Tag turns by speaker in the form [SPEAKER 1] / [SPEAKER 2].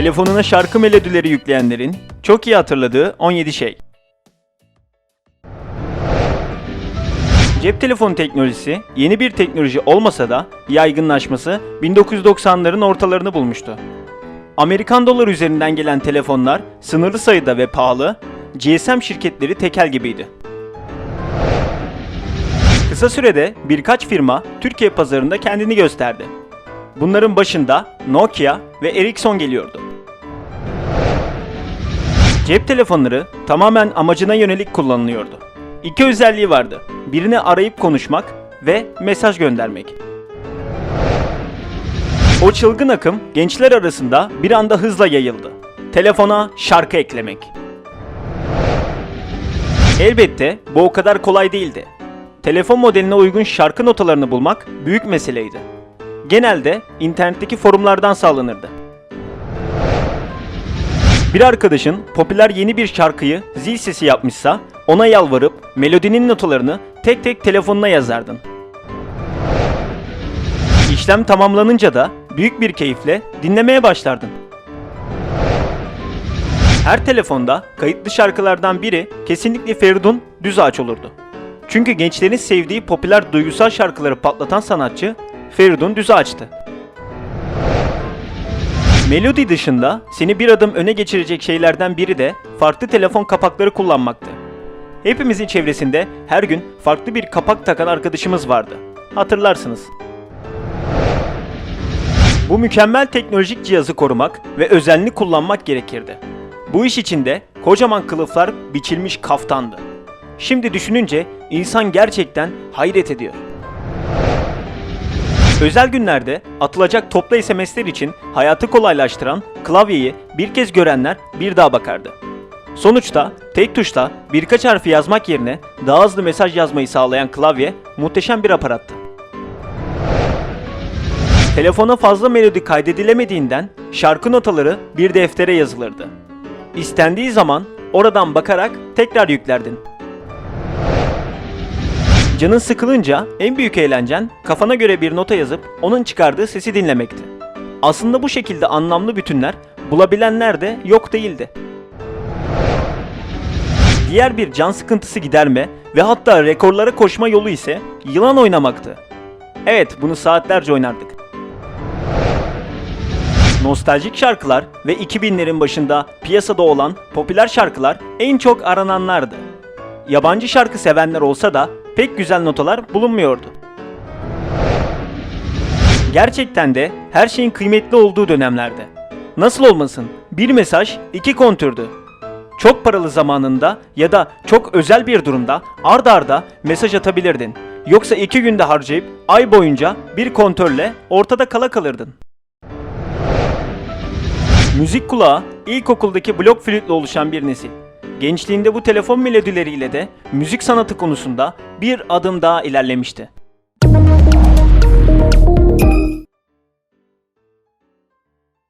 [SPEAKER 1] Telefonuna şarkı melodileri yükleyenlerin çok iyi hatırladığı 17 şey. Cep telefonu teknolojisi yeni bir teknoloji olmasa da yaygınlaşması 1990'ların ortalarını bulmuştu. Amerikan doları üzerinden gelen telefonlar sınırlı sayıda ve pahalı, GSM şirketleri tekel gibiydi. Kısa sürede birkaç firma Türkiye pazarında kendini gösterdi. Bunların başında Nokia ve Ericsson geliyordu. Cep telefonları tamamen amacına yönelik kullanılıyordu. İki özelliği vardı. Birini arayıp konuşmak ve mesaj göndermek. O çılgın akım gençler arasında bir anda hızla yayıldı. Telefona şarkı eklemek. Elbette bu o kadar kolay değildi. Telefon modeline uygun şarkı notalarını bulmak büyük meseleydi. Genelde internetteki forumlardan sağlanırdı. Bir arkadaşın popüler yeni bir şarkıyı zil sesi yapmışsa ona yalvarıp melodinin notalarını tek tek telefonuna yazardın. İşlem tamamlanınca da büyük bir keyifle dinlemeye başlardın. Her telefonda kayıtlı şarkılardan biri kesinlikle Feridun Düz Ağaç olurdu. Çünkü gençlerin sevdiği popüler duygusal şarkıları patlatan sanatçı Feridun Düz Ağaç'tı. Melodi dışında seni bir adım öne geçirecek şeylerden biri de farklı telefon kapakları kullanmaktı. Hepimizin çevresinde her gün farklı bir kapak takan arkadaşımız vardı. Hatırlarsınız. Bu mükemmel teknolojik cihazı korumak ve özenli kullanmak gerekirdi. Bu iş için de kocaman kılıflar biçilmiş kaftandı. Şimdi düşününce insan gerçekten hayret ediyor. Özel günlerde atılacak toplu SMS'ler için hayatı kolaylaştıran klavyeyi bir kez görenler bir daha bakardı. Sonuçta tek tuşla birkaç harfi yazmak yerine daha hızlı mesaj yazmayı sağlayan klavye muhteşem bir aparattı. Telefona fazla melodi kaydedilemediğinden şarkı notaları bir deftere yazılırdı. İstendiği zaman oradan bakarak tekrar yüklerdin. Canın sıkılınca en büyük eğlencen kafana göre bir nota yazıp onun çıkardığı sesi dinlemekti. Aslında bu şekilde anlamlı bütünler bulabilenler de yok değildi. Diğer bir can sıkıntısı giderme ve hatta rekorlara koşma yolu ise yılan oynamaktı. Evet bunu saatlerce oynardık. Nostaljik şarkılar ve 2000'lerin başında piyasada olan popüler şarkılar en çok arananlardı. Yabancı şarkı sevenler olsa da pek güzel notalar bulunmuyordu. Gerçekten de her şeyin kıymetli olduğu dönemlerde. Nasıl olmasın? Bir mesaj iki kontürdü. Çok paralı zamanında ya da çok özel bir durumda ard arda mesaj atabilirdin. Yoksa iki günde harcayıp ay boyunca bir kontörle ortada kala kalırdın. Müzik kulağı ilkokuldaki blok flütle oluşan bir nesil. Gençliğinde bu telefon melodileriyle de müzik sanatı konusunda bir adım daha ilerlemişti.